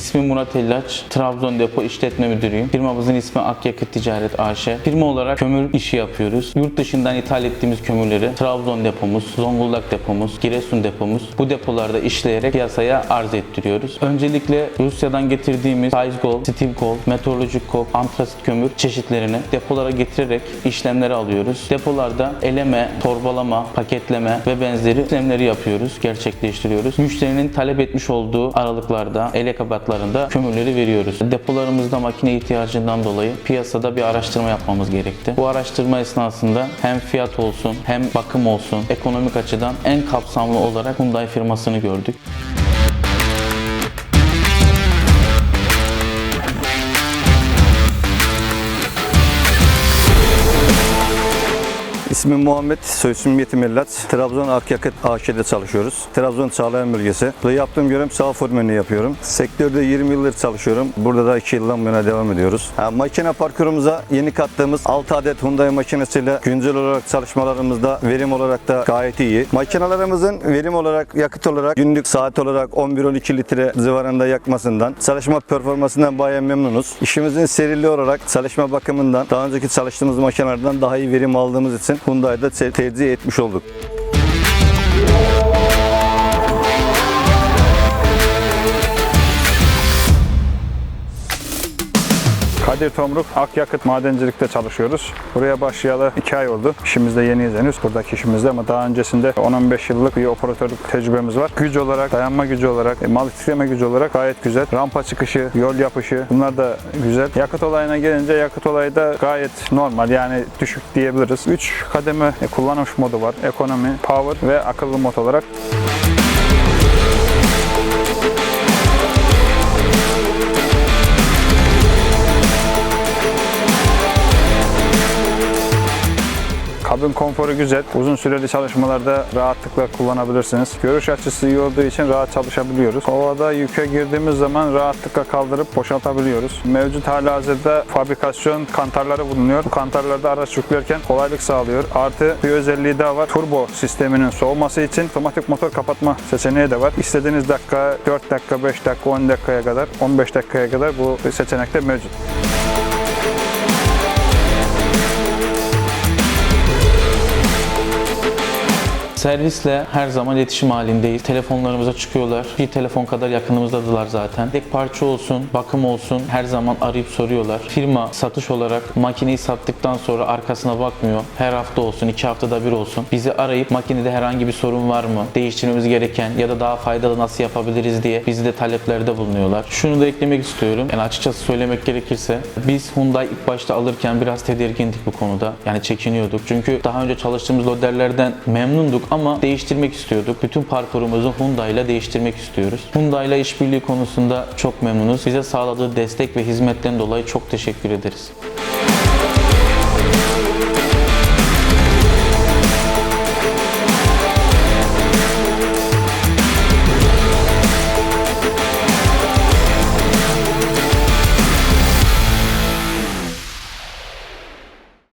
İsmim Murat Ellaç. Trabzon Depo İşletme Müdürüyüm. Firmamızın ismi Akyakıt Ticaret AŞ. Firma olarak kömür işi yapıyoruz. Yurt dışından ithal ettiğimiz kömürleri Trabzon depomuz, Zonguldak depomuz, Giresun depomuz bu depolarda işleyerek piyasaya arz ettiriyoruz. Öncelikle Rusya'dan getirdiğimiz Steam Gold, Meteorolojik Coke, Antrasit kömür çeşitlerini depolara getirerek işlemleri alıyoruz. Depolarda eleme, torbalama, paketleme ve benzeri işlemleri yapıyoruz, gerçekleştiriyoruz. Müşterinin talep etmiş olduğu aralıklarda, ele kabatlarında kömürleri veriyoruz. Depolarımızda makine ihtiyacından dolayı piyasada bir araştırma yapmamız gerekti. Bu araştırma esnasında hem fiyat olsun, hem bakım olsun, ekonomik açıdan en kapsamlı olarak Hyundai firmasını gördük. İsmim Muhammed, soyisim Yetim Ellat. Trabzon Akyakıt AŞ'de çalışıyoruz. Trabzon Çağlayan bölgesi. Burada yaptığım görev sağ formülünü yapıyorum. Sektörde 20 yıldır çalışıyorum. Burada da 2 yıldan bu yana devam ediyoruz. Ha, makine parkurumuza yeni kattığımız 6 adet Hyundai makinesiyle güncel olarak çalışmalarımızda verim olarak da gayet iyi. Makinelerimizin verim olarak, yakıt olarak, günlük saat olarak 11-12 litre civarında yakmasından, çalışma performansından bayağı memnunuz. İşimizin serili olarak çalışma bakımından, daha önceki çalıştığımız makinelerden daha iyi verim aldığımız için Hyundai'da te- tercih etmiş olduk. Kadir Tomruk Akyakıt Madencilik'te çalışıyoruz. Buraya başlayalı 2 ay oldu. İşimizde yeniyiz henüz buradaki işimizde ama daha öncesinde 10-15 yıllık bir operatörlük tecrübemiz var. Güç olarak, dayanma gücü olarak, e, mal titreme gücü olarak gayet güzel. Rampa çıkışı, yol yapışı bunlar da güzel. Yakıt olayına gelince yakıt olayı da gayet normal yani düşük diyebiliriz. 3 kademe e, kullanış modu var. Ekonomi, power ve akıllı mod olarak. Kabin konforu güzel. Uzun süreli çalışmalarda rahatlıkla kullanabilirsiniz. Görüş açısı iyi olduğu için rahat çalışabiliyoruz. Havada yüke girdiğimiz zaman rahatlıkla kaldırıp boşaltabiliyoruz. Mevcut hali hazırda fabrikasyon kantarları bulunuyor. Bu kantarlarda araç yüklerken kolaylık sağlıyor. Artı bir özelliği daha var. Turbo sisteminin soğuması için otomatik motor kapatma seçeneği de var. İstediğiniz dakika 4 dakika, 5 dakika, 10 dakikaya kadar, 15 dakikaya kadar bu seçenekte mevcut. Servisle her zaman iletişim halindeyiz. Telefonlarımıza çıkıyorlar. Bir telefon kadar yakınımızdadılar zaten. Tek parça olsun, bakım olsun her zaman arayıp soruyorlar. Firma satış olarak makineyi sattıktan sonra arkasına bakmıyor. Her hafta olsun, iki haftada bir olsun. Bizi arayıp makinede herhangi bir sorun var mı? Değiştirmemiz gereken ya da daha faydalı nasıl yapabiliriz diye bizi de taleplerde bulunuyorlar. Şunu da eklemek istiyorum. Yani açıkçası söylemek gerekirse biz Hyundai ilk başta alırken biraz tedirgindik bu konuda. Yani çekiniyorduk. Çünkü daha önce çalıştığımız modellerden memnunduk ama değiştirmek istiyorduk. Bütün parkurumuzu Hyundai ile değiştirmek istiyoruz. Hyundai ile işbirliği konusunda çok memnunuz. Bize sağladığı destek ve hizmetten dolayı çok teşekkür ederiz.